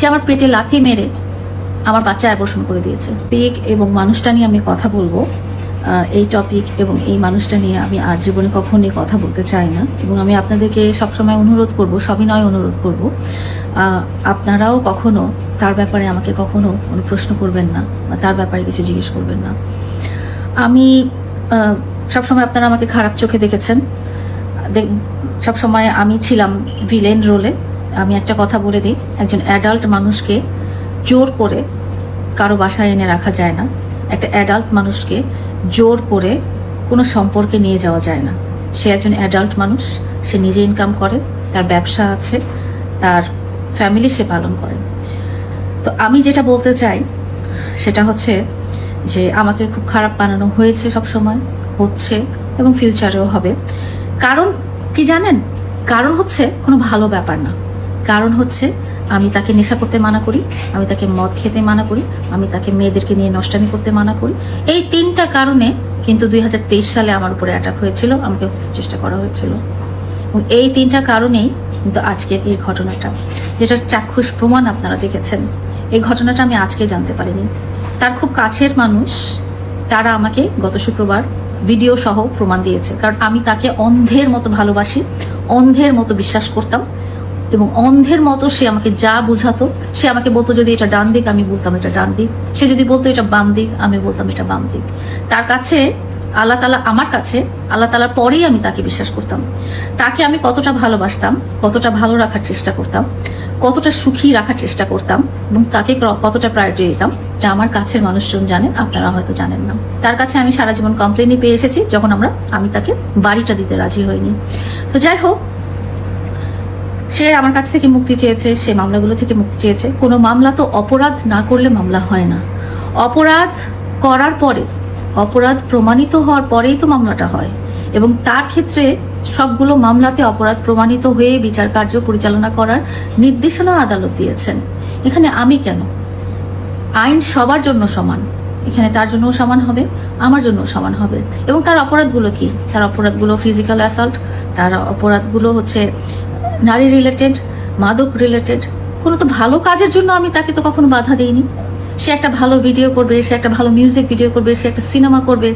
সে আমার পেটে লাথি মেরে আমার বাচ্চা অ্যাবর্ষণ করে দিয়েছে। পিক এবং মানুষটা নিয়ে আমি কথা বলব। এই টপিক এবং এই মানুষটা নিয়ে আমি আর জীবনে কখনোই কথা বলতে চাই না। এবং আমি আপনাদেরকে সবসময় অনুরোধ করব সবিনয় অনুরোধ করব আপনারাও কখনো তার ব্যাপারে আমাকে কখনো কোনো প্রশ্ন করবেন না বা তার ব্যাপারে কিছু জিজ্ঞেস করবেন না। আমি সবসময় আপনারা আমাকে খারাপ চোখে দেখেছেন। দেখ- সবসময় আমি ছিলাম ভিলেন রোলে আমি একটা কথা বলে দিই। একজন অ্যাডাল্ট মানুষকে জোর করে কারও বাসায় এনে রাখা যায় না। একটা অ্যাডাল্ট মানুষকে জোর করে কোনো সম্পর্কে নিয়ে যাওয়া যায় না। সে একজন অ্যাডাল্ট মানুষ, সে নিজে ইনকাম করে, তার ব্যবসা আছে, তার ফ্যামিলি সে পালন করে। তো আমি যেটা বলতে চাই, সেটা হচ্ছে যে আমাকে খুব খারাপ বানানো হয়েছে সব সময় হচ্ছে এবং ফিউচারেও হবে। কারণ, কি জানেন? কারণ হচ্ছে কোনো ভালো ব্যাপার না। কারণ হচ্ছে, আমি তাকে নেশা করতে মানা করি, আমি তাকে মদ খেতে মানা করি, আমি তাকে মেয়েদেরকে নিয়ে নষ্টামি করতে মানা করি। এই তিনটা কারণে কিন্তু দুই হাজার তেইশ সালে আমার উপরে অ্যাটাক হয়েছিল, আমাকে চেষ্টা করা হয়েছিল। এই তিনটা কারণেই কিন্তু আজকের এই ঘটনাটা, যেটা চাক্ষুষ প্রমাণ আপনারা দেখেছেন। এই ঘটনাটা আমি আজকে জানতে পারিনি। তার খুব কাছের মানুষ, তারা আমাকে গত শুক্রবার ভিডিও সহ প্রমাণ দিয়েছে। কারণ আমি তাকে অন্ধের মতো ভালোবাসি, অন্ধের মতো বিশ্বাস করতাম। এবং অন্ধের মতো সে আমাকে যা বুঝাতো, সে আমাকে বলতো, যদি এটা ডান দিক, আমি বলতাম এটা ডান দিক। সে যদি বলতো এটা বাম দিক, আমি বলতাম এটা বাম দিক। তার কাছে, আল্লাহ তালা আমার কাছে, আল্লাহ তালার পরেই আমি তাকে বিশ্বাস করতাম। তাকে আমি কতটা ভালোবাসতাম, কতটা ভালো রাখার চেষ্টা করতাম, কতটা সুখী রাখার চেষ্টা করতাম এবং তাকে কতটা প্রায়োরিটি দিতাম যা আমার কাছের মানুষজন জানেন, আপনারা হয়তো জানেন না। তার কাছে আমি সারা জীবন কমপ্লেনই পেয়ে এসেছি, যখন আমরা, আমি তাকে বাড়িটা দিতে রাজি হইনি। তো যাই হোক সে আমার কাছ থেকে মুক্তি চেয়েছে, সে মামলাগুলো থেকে মুক্তি চেয়েছে। কোনো মামলা তো অপরাধ না করলে মামলা হয় না। অপরাধ করার পরে, অপরাধ প্রমাণিত হওয়ার পরেই তো মামলাটা হয়। এবং তার ক্ষেত্রে সবগুলো মামলাতে অপরাধ প্রমাণিত হয়ে বিচার কার্য পরিচালনা করার নির্দেশনা আদালত দিয়েছেন। এখানে আমি কেন? আইন সবার জন্য সমান। এখানে তার জন্যও সমান হবে, আমার জন্যও সমান হবে। এবং তার অপরাধগুলো কি? তার অপরাধগুলো ফিজিক্যাল অ্যাসল্ট তার অপরাধগুলো হচ্ছে নারী রিলেটেড মাদক রিলেটেড কোনো তো ভালো কাজের জন্য আমি তাকে তো কখনো বাধা দিইনি। সে একটা ভালো ভিডিও করবে, সে একটা ভালো মিউজিক ভিডিও করবে, সে একটা সিনেমা করবে,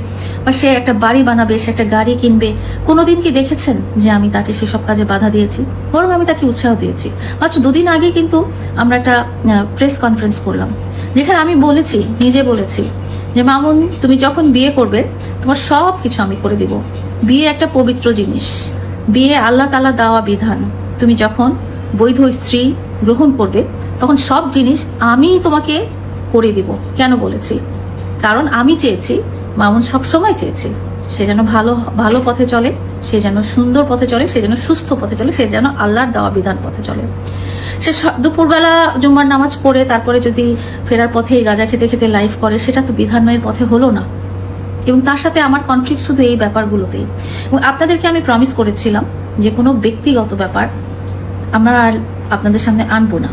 বা সে একটা বাড়ি বানাবে, সে একটা গাড়ি কিনবে। কোনো দিন কি দেখেছেন যে আমি তাকে সেসব কাজে বাধা দিয়েছি? বরং আমি তাকে উৎসাহ দিয়েছি। মাত্র দুদিন আগে কিন্তু আমরা একটা প্রেস কনফারেন্স করলাম, যেখানে আমি বলেছি, নিজে বলেছি যে, মামুন, তুমি যখন বিয়ে করবে, তোমার সব কিছু আমি করে দিব। বিয়ে একটা পবিত্র জিনিস। বিয়ে আল্লাহ তালা দেওয়া বিধান। তুমি যখন বৈধ স্ত্রী গ্রহণ করবে, তখন সব জিনিস আমি তোমাকে করে দিব। কেন বলেছি? কারণ আমি চেয়েছি, মামুন সব সময় চেয়েছি। সে যেন ভালো ভালো পথে চলে, সে যেন সুন্দর পথে চলে, সে যেন সুস্থ পথে চলে, সে যেন আল্লাহর দেওয়া বিধান পথে চলে। সে দুপুরবেলা জুম্মার নামাজ পড়ে, তারপরে যদি ফেরার পথে গাঁজা খেতে খেতে লাইফ করে, সেটা তো বিধানময়ের পথে হলো না। এবং তার সাথে আমার কনফ্লিক্ট শুধু এই ব্যাপারগুলোতেই। এবং আপনাদেরকে আমি প্রমিস করেছিলাম যে কোনো ব্যক্তিগত ব্যাপার, আমরা আর আপনাদের সামনে আনব না।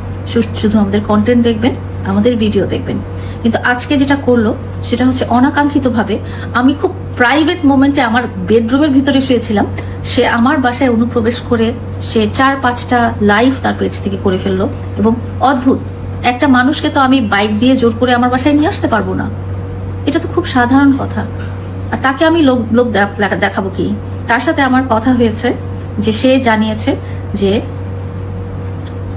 শুধু আমাদের কন্টেন্ট দেখবেন, আমাদের ভিডিও দেখবেন। কিন্তু আজকে যেটা করল, সেটা হচ্ছে অনাকাঙ্ক্ষিতভাবে আমি খুব প্রাইভেট মোমেন্টে আমার বেডরুমের ভিতরে শুয়েছিলাম। সে আমার বাসায় অনুপ্রবেশ করে সে চার পাঁচটা লাইভ তার পেজ থেকে করে ফেলল এবং অদ্ভুত। একটা মানুষকে তো আমি বাইক দিয়ে জোর করে আমার বাসায় নিয়ে আসতে পারব না। এটা তো খুব সাধারণ কথা। আর তাকে আমি লোক লোক দেখাবো কি? তার সাথে আমার কথা হয়েছে। যে সে জানিয়েছে যে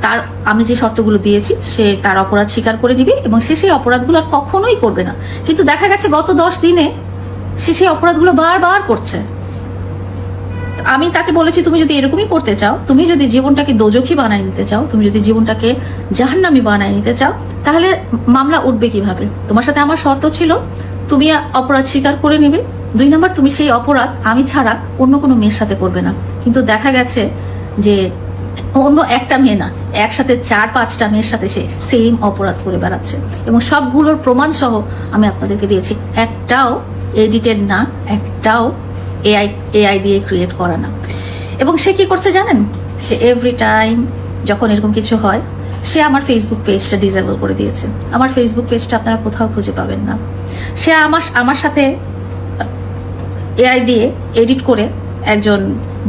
তার, আমি যে শর্তগুলো দিয়েছি, সে তার অপরাধ স্বীকার করে নিবে এবং সে সেই অপরাধগুলো আর কখনোই করবে না। কিন্তু দেখা গেছে গত দশ দিনে সে সেই অপরাধগুলো বারবার করছে। আমি তাকে বলেছি, তুমি যদি এরকমই করতে চাও, তুমি যদি জীবনটাকে দোজখী বানায় নিতে চাও, তুমি যদি জীবনটাকে জাহান্নামি বানায় নিতে চাও, তাহলে মামলা উঠবে কীভাবে? তোমার সাথে আমার শর্ত ছিল, তুমি অপরাধ স্বীকার করে নিবে দুই নম্বর, তুমি সেই অপরাধ আমি ছাড়া অন্য কোনো মেয়ের সাথে করবে না। কিন্তু দেখা গেছে যে অন্য একটা মেয়ে না, একসাথে চার, পাঁচটা মেয়ের সাথে সে সেম অপরাধ করে বেড়াচ্ছে। এবং সবগুলোর প্রমাণ সহ আমি আপনাদেরকে দিয়েছি, একটাও এডিটেড না, একটাও এআই এআই দিয়ে ক্রিয়েট করা না। এবং সে কি করছে জানেন? সে এভরি টাইম যখন এরকম কিছু হয়, সে আমার ফেসবুক পেজটা ডিসেবল করে দিয়েছে। আমার ফেসবুক পেজটা আপনারা কোথাও খুঁজে পাবেন না। সে আমার আমার সাথে এআই দিয়ে এডিট করে একজন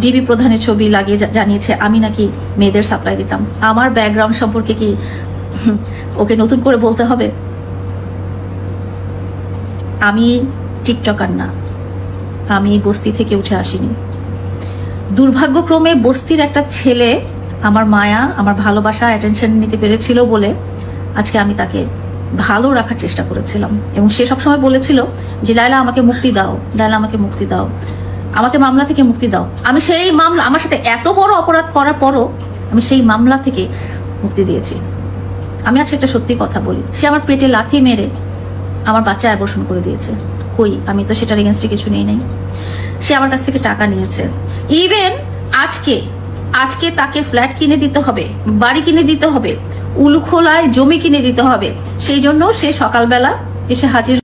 ডিবি প্রধানের ছবি লাগিয়ে জানিয়েছে, আমি নাকি মেয়েদের সাপ্লাই দিতাম। আমার ব্যাকগ্রাউন্ড সম্পর্কে কি ওকে নতুন করে বলতে হবে? আমি টিকটকার না। আমি বস্তি থেকে উঠে আসিনি। দুর্ভাগ্যক্রমে বস্তির একটা ছেলে আমার মায়া, আমার ভালোবাসা অ্যাটেনশন নিতে পেরেছিল বলে আজকে আমি তাকে ভালো রাখার চেষ্টা করেছিলাম। এবং সে সবসময় বলেছিল যে লাইলা আমাকে মুক্তি দাও। লাইলা আমাকে মুক্তি দাও। আমাকে মামলা থেকে মুক্তি দাও। আমি সেই মামলা, আমার সাথে এত বড় অপরাধ করার পরও আমি সেই মামলা থেকে মুক্তি দিয়েছি। আমি আজকে একটা সত্যি কথা বলি। সে আমার পেটে লাথি মেরে আমার বাচ্চা অ্যাবর্ষণ করে দিয়েছে। কই, আমি তো সেটার এগেনস্টে কিছু নেই নাই। সে আমার কাছ থেকে টাকা নিয়েছে। ইভেন আজকে আজকে তাকে ফ্ল্যাট কিনে দিতে হবে, বাড়ি কিনে দিতে হবে। উলুখোলায় জমি কিনে দিতে হবে। সেই জন্য সে সকালবেলা এসে হাজির